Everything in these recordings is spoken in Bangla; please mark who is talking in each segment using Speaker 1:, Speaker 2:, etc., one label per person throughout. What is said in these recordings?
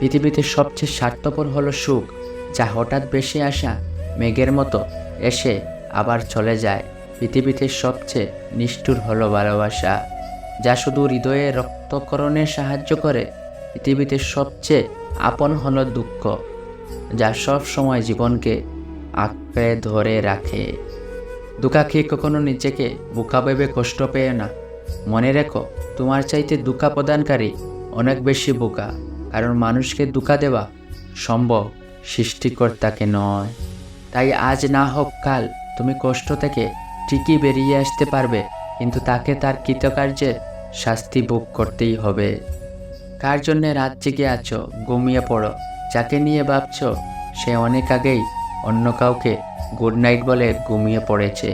Speaker 1: পৃথিবীতে সবচেয়ে স্বার্থপর হলো সুখ, যা হঠাৎ বেশি আসা, মেঘের মতো এসে আবার চলে যায়। পৃথিবীতে সবচেয়ে নিষ্ঠুর হলো ভালোবাসা, যা শুধু হৃদয়ে রক্তকরণে সাহায্য করে। পৃথিবীতে সবচেয়ে আপন হলো দুঃখ, যা সব সময় জীবনকে আঁকড়ে ধরে রাখে। দুঃখা খেয়ে কখনো নিজেকে বোকা ভেবে কষ্ট পেয়ে না। মনে রেখো, তোমার চাইতে দুঃখা প্রদানকারী অনেক বেশি বোকা। কারণ মানুষকে দুঃখা দেওয়া সম্ভব, সৃষ্টিকর্তাকে নয়। তাই আজ না হোক কাল তুমি কষ্ট থেকে ঠিকই বেরিয়ে আসতে পারবে, কিন্তু তাকে তার কৃতকার্যের শাস্তি ভোগ করতেই হবে। কার জন্যে রাত জেগে আছো, ঘুমিয়ে পড়ো? যাকে নিয়ে ভাবছ, সে অনেক আগেই অন্য কাউকে গুড নাইট বলে ঘুমিয়ে পড়েছে।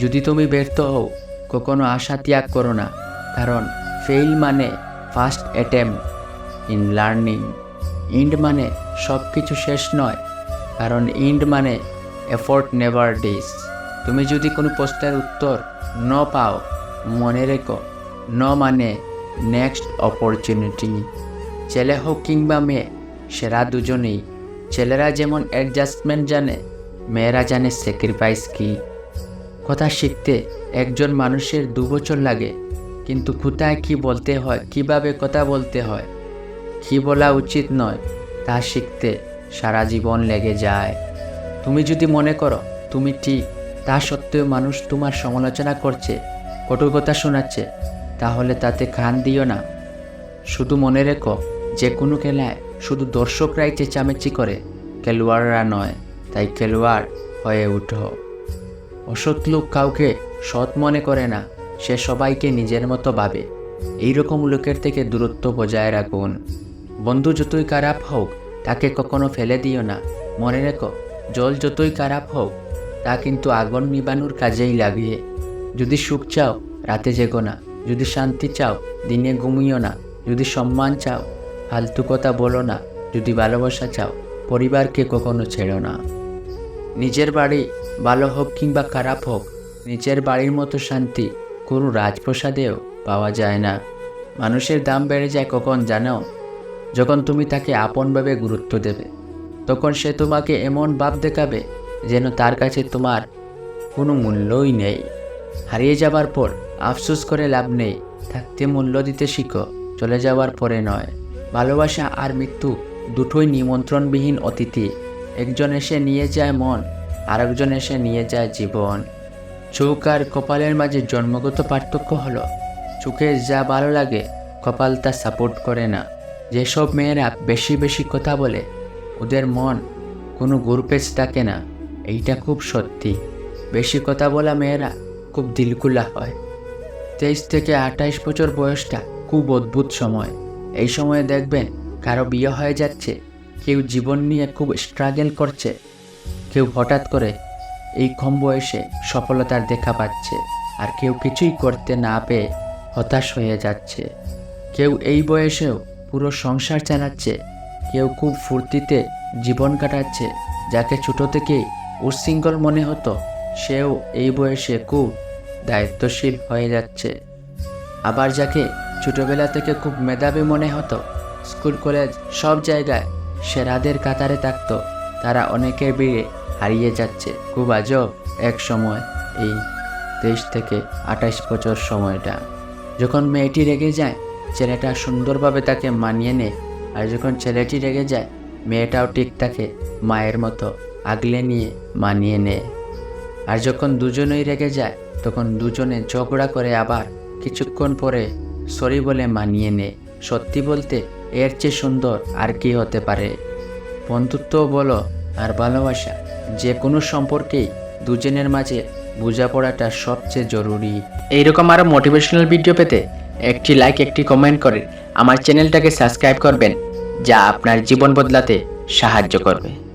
Speaker 1: যদি তুমি ব্যর্থ হও, কখনো আশা ত্যাগ করো না, কারণ ফেইল মানে first attempt in learning end মানে সব কিছু শেষ নয়, কারণ ইন্ড মানে এফোর্ট নেভার ডিস তুমি যদি কোনো প্রশ্নের উত্তর ন পাও, মনে রেখো, ন মানে নেক্সট অপরচুনিটি ছেলে হোক কিংবা মেয়ে, সেরা দুজনেই। ছেলেরা যেমন অ্যাডজাস্টমেন্ট জানে, মেয়েরা জানে স্যাক্রিফাইস কী। কথা শিখতে একজন মানুষের দু বছর লাগে, কিন্তু কোথায় কি বলতে হয়, কীভাবে কথা বলতে হয় কি বলা উচিত নয়, তা শিখতে সারা জীবন লেগে যায়। তুমি যদি মনে করো তুমি ঠিক, তা সত্ত্বেও মানুষ তোমার সমালোচনা করছে কটু কথা শোনাচ্ছে, তাহলে তাতে কান দিও না। শুধু মনে রেখো, যে কোনো খেলায় শুধু দর্শকরাই চেঁচামেচি করে, খেলোয়াড়রা নয়, তাই খেলোয়াড় হয়ে উঠো। অসৎ লোক কাউকে সৎ মনে করে না, সে সবাইকে নিজের মতো ভাবে। এইরকম লোকের থেকে দূরত্ব বজায় রাখুন। বন্ধু যতই খারাপ হোক, তাকে কখনো ফেলে দিও না। মনে রেখো, জল যতই খারাপ হোক, তা কিন্তু আগুন নিবানোর কাজেই লাগে। যদি সুখ চাও, রাতে জেগো না। যদি শান্তি চাও, দিনে ঘুমিও না। যদি সম্মান চাও, ফালতু কথা বলো না। যদি ভালোবাসা চাও, পরিবারকে কখনো ছেড়ো না। নিজের বাড়ি ভালো হোক কিংবা খারাপ হোক, নিজের বাড়ির মতো শান্তি কোনো রাজপ্রসাদেও পাওয়া যায় না। মানুষের দাম বেড়ে যায় কখন জানো? যখন তুমি তাকে আপনভাবে গুরুত্ব দেবে, তখন সে তোমাকে এমন ভাব দেখাবে যেন তার কাছে তোমার কোনো মূল্যই নেই। হারিয়ে যাবার পর আফসোস করে লাভ নেই, থাকতে মূল্য দিতে শিখো, চলে যাওয়ার পরে নয়। ভালোবাসা আর মৃত্যু দুটোই নিমন্ত্রণবিহীন অতিথি। একজন এসে নিয়ে যায় মন, আরেকজন এসে নিয়ে যায় জীবন। চোখ আর কপালের মাঝে জন্মগত পার্থক্য হলো, চোখে যা ভালো লাগে কপাল তা সাপোর্ট করে না। যেসব মেয়েরা বেশি বেশি কথা বলে, ওদের মন কোনো গ্রুপেজ থাকে না। এইটা খুব সত্যি। বেশি কথা বলা মেয়েরা খুব দিলকুলা হয়। তেইশ থেকে আঠাইশ বছর বয়সটা খুব অদ্ভুত সময়। এই সময়ে দেখবেন কারও বিয়ে হয়ে যাচ্ছে, কেউ জীবন নিয়ে খুব স্ট্রাগল করছে, কেউ হঠাৎ করে এই কম বয়সে সফলতার দেখা পাচ্ছে আর কেউ কিছুই করতে না পেয়ে হতাশ হয়ে যাচ্ছে। কেউ এই বয়সেও পুরো সংসার চালাচ্ছে। কেউ খুব ফুর্তিতে জীবন কাটাচ্ছে। যাকে ছোট থেকেই উচ্ছৃঙ্খল মনে হতো, সেও এই বয়সে খুব দায়িত্বশীল হয়ে যাচ্ছে। আবার যাকে ছোটবেলা থেকে খুব মেধাবী মনে হতো, স্কুল, কলেজ সব জায়গায় সেরাদের কাতারে থাকতো। তারা অনেকের ভিড়ে হারিয়ে যাচ্ছে। খুব আজব এক সময় এই তেইশ থেকে আঠাশ বছর সময়টা। যখন মেয়েটি রেগে যায় ছেলেটা সুন্দরভাবে তাকে মানিয়ে নেয় আর যখন ছেলেটি রেগে যায়, মেয়েটাও ঠিক তাকে মায়ের মতো আগলে নিয়ে মানিয়ে নেয়। আর যখন দুজনেই রেগে যায়, তখন দুজনে ঝগড়া করে আবার কিছুক্ষণ পরে সরি বলে মানিয়ে নেয়। সত্যি বলতে এর চেয়ে সুন্দর আর কি হতে পারে? বন্ধুত্ব বলো আর ভালোবাসা, যে কোনো সম্পর্কেই দুজনের মাঝে বোঝাপড়াটা সবচেয়ে জরুরি। এইরকম আরও মোটিভেশনাল ভিডিও পেতে একটি লাইক একটি কমেন্ট করে আমার চ্যানেলটাকে সাবস্ক্রাইব করবেন, যা আপনার জীবন বদলাতে সাহায্য করবে।